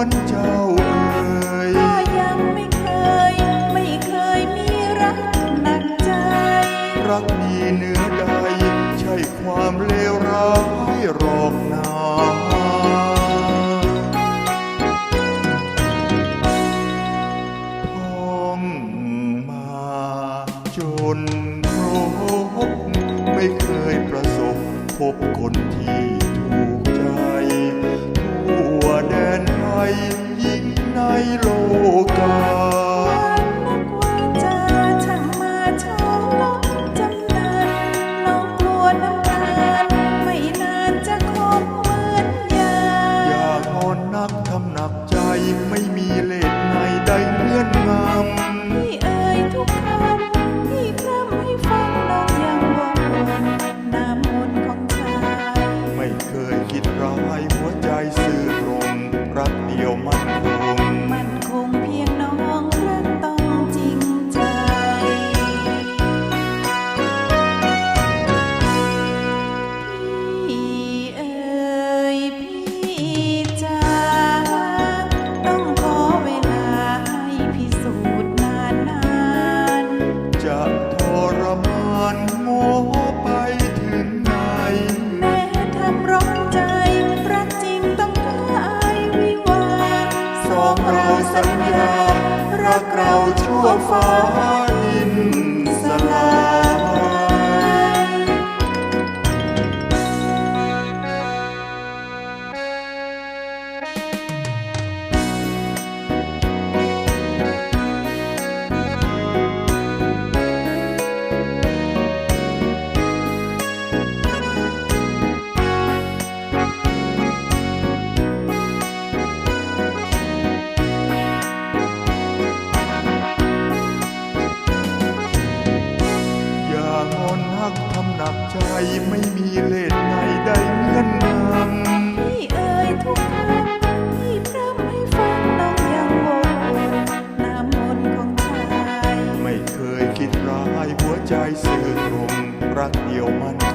วนเจ้าเอ่ยก็ยังไม่เคย ไม่เคยมีรักหนักใจ รักนี้เหนือใดใช่ความเลวร้ายหรอกนาท้องมาจนครบไม่เคยประสบพบคนที่ ฟ้าดิน ไม่มีเลสในใดเงินนำพี่เอ่ยทุกครั้งพี่พร่ำให้ฟังน้องยังโมน้ำมนต์ของชาย ไม่เคยคิดร้ายหัวใจเสื่อมรงรักเดียวมัน